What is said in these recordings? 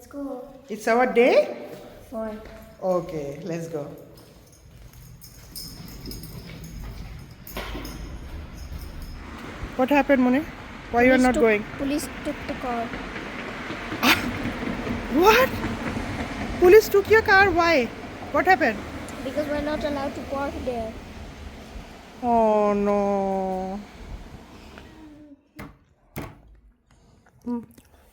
Let's go. It's our day? Four. Okay, let's go. What happened, Mone? Why you are not took- going? Police took the car. What? Police took your car. Why? What happened? Because we're not allowed to park there. Oh no.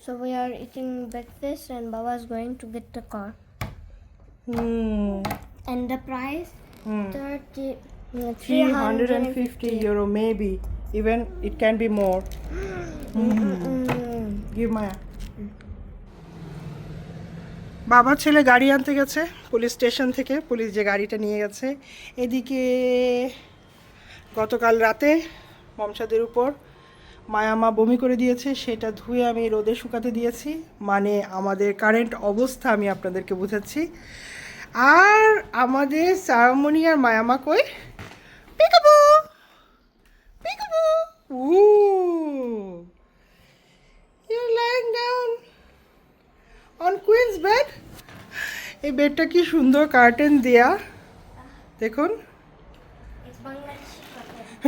So we are eating breakfast and Baba's going to get the car. Hmm. And the price? Hmm. 30, uh, 350 euro, maybe. Even it can be more. Mm. Give Maya. বাবা ছেলে গাড়ি আনতে গেছে police station থেকে police যে গাড়িটা নিয়ে গেছে এদিকে গতকাল রাতে মমসাদের উপর মায়ামা বমি করে দিয়েছে, সেটা ধুয়ে আমি রোদে শুকাতে দিয়েছি। মানে আমাদের কারেন্ট অবস্থা আমি আপনাদেরকে বোঝাচ্ছি। আর আমাদের সারামণি আর মায়ামা কই? পিকাবু পিকাবু উ You're lying down on Queen's bed. এই বেডটা কি সুন্দর কার্টেন দেয়া। দেখুন।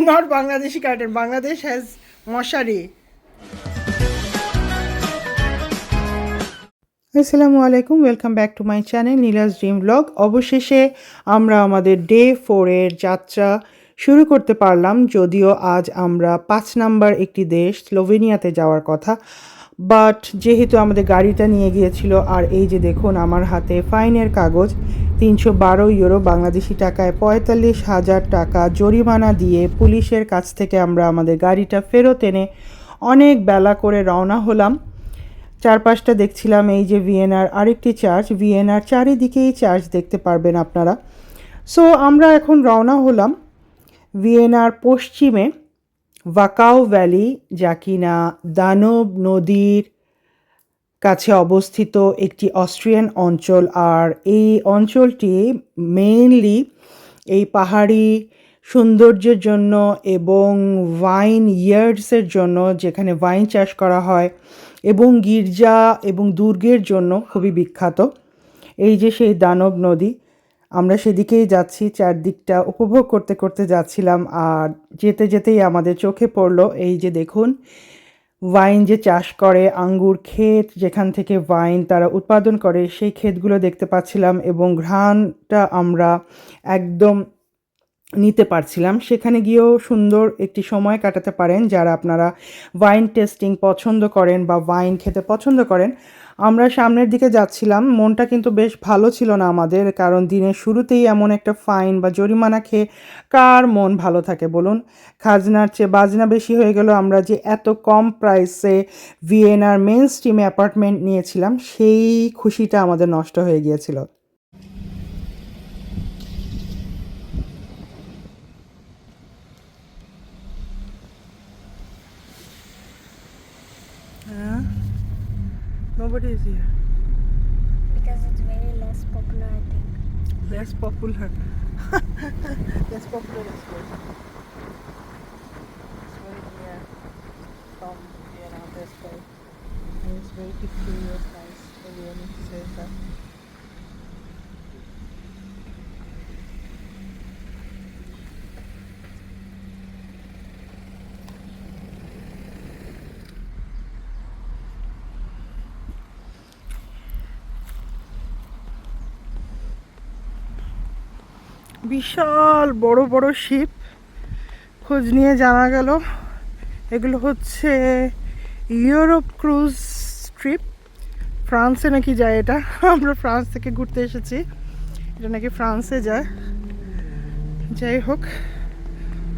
Not Bangladeshi curtain Bangladesh has মশারি আসসালামু আলাইকুম welcome back to my channel Nilas dream blog অবশেষে আমরা আমাদের ডে ফোরের যাত্রা শুরু করতে পারলাম, যদিও আজ আমরা পাঁচ নাম্বার একটি দেশ, স্লোভেনিয়াতে যাওয়ার কথা। বাট যেহেতু আমাদের গাড়িটা নিয়ে গিয়েছিল, আর এই যে দেখুন আমার হাতে ফাইনের কাগজ, তিনশো বারো ইউরো বাংলাদেশি টাকায় পঁয়তাল্লিশ হাজার টাকা জরিমানা দিয়ে পুলিশের কাছ থেকে আমরা আমাদের গাড়িটা ফেরত এনে অনেক বেলা করে রওনা হলাম। চারপাশটা দেখছিলাম এই যে ভিয়েনার আরেকটি চার্চ ভিয়েনার চারিদিকেই চার্চ দেখতে পারবেন আপনারা। সো আমরা এখন রওনা হলাম ভিয়েনার পশ্চিমে। ভাকাও ভ্যালি, যা কিনা দানব নদীর কাছে অবস্থিত একটি অস্ট্রিয়ান অঞ্চল। আর এই অঞ্চলটি মেইনলি এই পাহাড়ি সৌন্দর্যের জন্য এবং ওয়াইন ইয়ার্ডসের জন্য, যেখানে ওয়াইন চাষ করা হয়, এবং গির্জা এবং দুর্গের জন্য খুবই বিখ্যাত। এই যে সেই দানব নদী আমরা সেদিকেই যাচ্ছি, চারদিকটা উপভোগ করতে করতে যাচ্ছিলাম আর যেতে যেতেই আমাদের চোখে পড়ল এই যে দেখুন ওয়াইন যে চাষ করে, আঙ্গুর ক্ষেত যেখান থেকে ওয়াইন তারা উৎপাদন করে সেই ক্ষেতগুলো দেখতে পাচ্ছিলাম এবং ঘ্রাণটা আমরা একদম নিতে পারছিলাম। সেখানে গিয়েও সুন্দর একটি সময় কাটাতে পারেন যারা আপনারা ওয়াইন টেস্টিং পছন্দ করেন বা ওয়াইন খেতে পছন্দ করেন। আমরা সামনের দিকে যাচ্ছিলাম, মনটা কিন্তু বেশ ভালো ছিল না আমাদের, কারণ দিনের শুরুতেই এমন একটা ফাইন বা জরিমানা খেয়ে কার মন ভালো থাকে বলুন? খাজনার চেয়ে বাজনা বেশি হয়ে গেল আমরা যে এত কম প্রাইসে ভিয়েনার মেন স্ট্রিমে অ্যাপার্টমেন্ট নিয়েছিলাম, সেই খুশিটা আমাদের নষ্ট হয়ে গিয়েছিল। Nobody is here. Because it's very less popular, I think. less popular. less popular is good. It's very near from Vienna, that's why. And it's very picturesque, nice. Everyone says that. বিশাল বড় বড় sheep. খোঁজ নিয়ে জানা গেল, এগুলো হচ্ছে Europe cruise trip. ফ্রান্সে নাকি যায় এটা? আমরা ফ্রান্স থেকে ঘুরতে এসেছি। এটা নাকি ফ্রান্সে যায়। যাই হোক।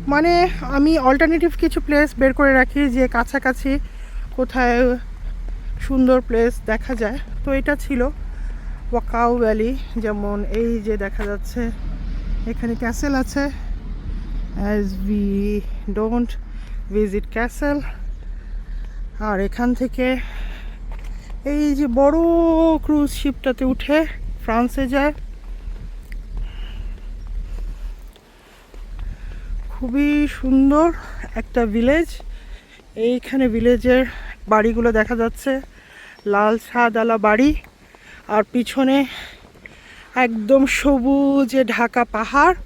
মানে আমি অল্টারনেটিভ কিছু প্লেস বের করে রাখি যে কাছাকাছি কোথায় সুন্দর প্লেস দেখা যায়। তো এটা ছিল ওয়াকাউ ভ্যালি। যেমন এই যে দেখা যাচ্ছে। এখানে ক্যাসেল আছে। As we don't visit castle আর এখান থেকে এই যে বড় ক্রুজ শিপটাতে উঠে ফ্রান্সে যায়। খুবই সুন্দর একটা ভিলেজ এইখানে ভিলেজের বাড়িগুলো দেখা যাচ্ছে। লাল ছাদালা বাড়ি। আর পিছনে একদম সবুজে ঢাকা পাহাড়।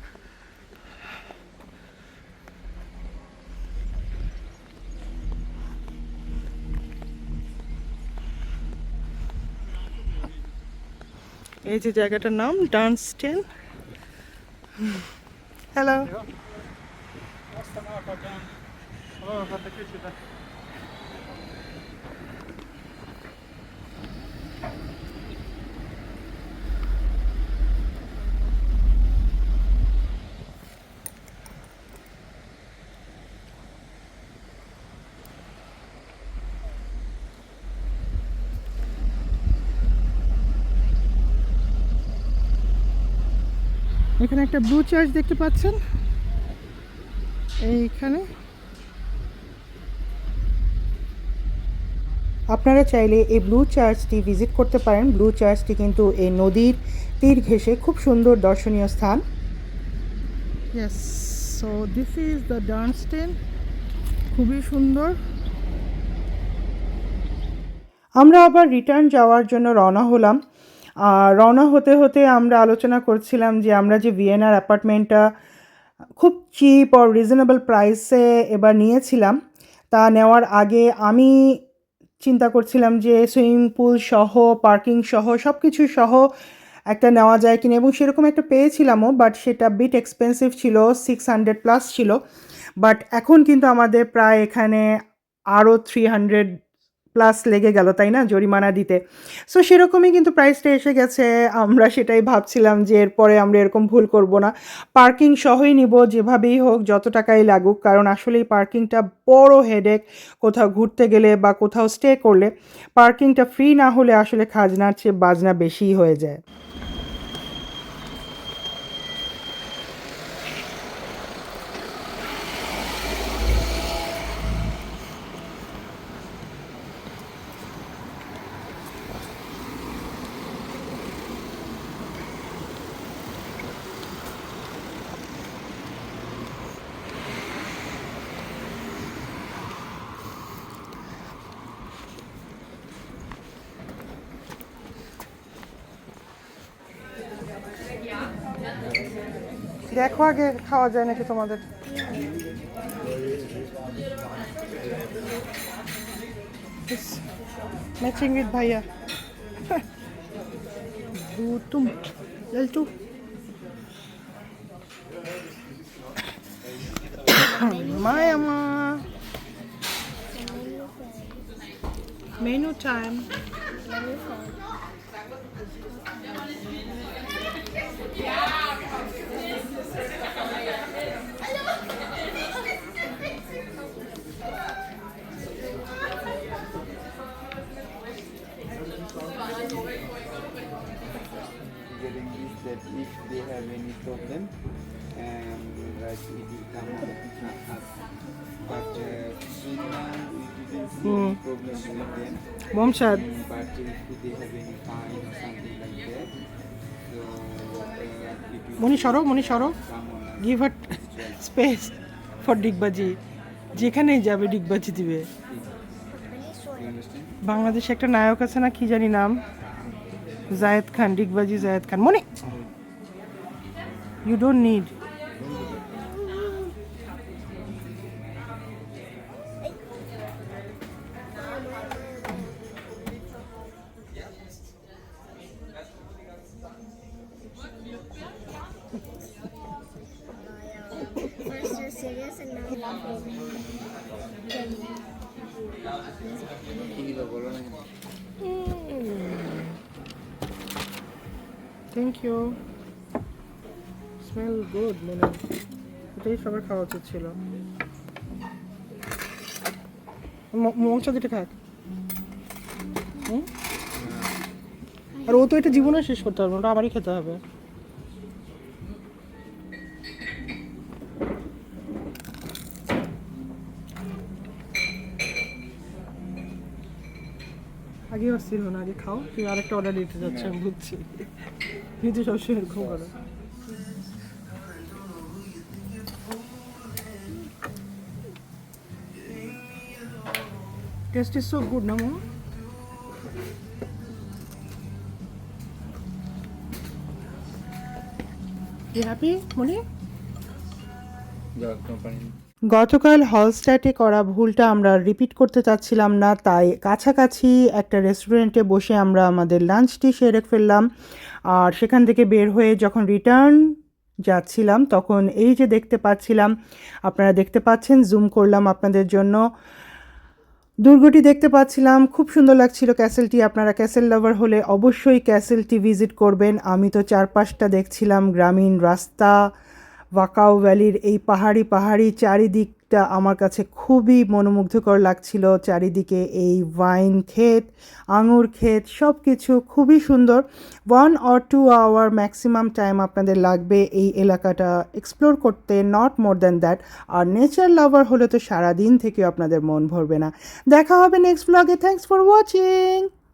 এই যে জায়গাটার নাম ডান্স ডান্সটেন হ্যালো। এখানে একটা ব্লু চার্চ দেখতে পাচ্ছেন। এইখানে। আপনারা চাইলে এই ব্লু চার্চটি ভিজিট করতে পারেন। ব্লু চার্চটি কিন্তু এই নদীর তীর ঘেঁষে খুব সুন্দর দর্শনীয় স্থান। Yes so this is the খুবই সুন্দর। আমরা আবার রিটার্ন যাওয়ার জন্য রওনা হলাম। রওনা হতে হতে আমরা আলোচনা করছিলাম যে আমরা যে ভিয়েনার অ্যাপার্টমেন্টটা খুব চিপ আর রিজনেবল প্রাইসে এবার নিয়েছিলাম, তা নেওয়ার আগে আমি চিন্তা করছিলাম যে সুইমিং পুল সহ, পার্কিং সহ সব কিছু সহ একটা নেওয়া যায় কিনা এবং সেরকম একটা পেয়েছিলামও বাট সেটা বিট এক্সপেন্সিভ ছিল সিক্স হান্ড্রেড প্লাস ছিল বাট এখন কিন্তু আমাদের প্রায় এখানে আরও থ্রি হান্ড্রেড প্লাস লেগে গেল, তাই না? জরিমানা দিতে। সো সেরকমই কিন্তু প্রাইসটা এসে গেছে। আমরা সেটাই ভাবছিলাম যে এরপরে আমরা এরকম ভুল করব না। পার্কিং সহই নিব, যেভাবেই হোক, যত টাকাই লাগুক, কারণ আসলে পার্কিংটা বড় হেডেক কোথাও ঘুরতে গেলে বা কোথাও স্টে করলে। পার্কিংটা ফ্রি না হলে আসলে খাজনার চেয়ে বাজনা বেশিই হয়ে যায়। দেখো আগে খাওয়া যায় নাকি তোমাদের। ম্যাচিং উইথ ভাইয়া। দু তুম লালটু মায়া মা menu time getting is that if they have any problem, um, that it will come. But uh, we didn't see any problem with them. Mom said. But if they have any fine or something like that, so. মনি সরো মনি সরো. Give হাট space for ডিগবাজি যেখানেই যাবে ডিগবাজি দিবে। বাংলাদেশে একটা নায়ক আছে না, কি জানি নাম? জায়েদ খান ডিগবাজি জায়েদ খান। মনে you don't need thank you smell good মানে এটাই সবার খাওয়া উচিত ছিল। মৌচা দিতে খাক? আর ও তো এটা জীবনে শেষ করতে পারবে ওটা আমারই খেতে হবে। আগে হো না, আগে খাও। তুই আরেকটা অর্ডার দিতে যাচ্ছে, আমি বুঝছি। কিন্তু সবসময় এরকম করো টেস্ট ইজ সো গুড না মো You happy, Moni? Yeah, company. গতকাল হলস্ট্যাটে করা ভুলটা আমরা রিপিট করতে চাচ্ছিলাম না, তাই কাছাকাছি একটা রেস্টুরেন্টে বসে আমরা আমাদের লাঞ্চটি সেরে ফেললাম। আর সেখান থেকে বের হয়ে যখন রিটার্ন যাচ্ছিলাম, তখন এই যে দেখতে পাচ্ছিলাম, আপনারা দেখতে পাচ্ছেন জুম করলাম আপনাদের জন্য। দুর্গটি দেখতে পাচ্ছিলাম, খুব সুন্দর লাগছিল ক্যাসেলটি আপনারা ক্যাসেল লাভার হলে অবশ্যই ক্যাসেলটি ভিজিট করবেন। আমি তো চারপাশটা দেখছিলাম, গ্রামীণ রাস্তা ওয়াকাও ভ্যালির এই পাহাড়ি পাহাড়ি চারিদিকটা আমার কাছে খুবই মনোমুগ্ধকর লাগছিল। চারিদিকে এই ওয়াইন ক্ষেত, আঙুর ক্ষেত সব কিছু খুবই সুন্দর। One or two hour maximum time আপনাদের লাগবে এই এলাকাটা এক্সপ্লোর করতে, নট মোর দ্যান দ্যাট। আর নেচার লাভার হলে তো সারাদিন থেকেও আপনাদের মন ভরবে না। দেখা হবে নেক্সট ব্লগে। Thanks for watching.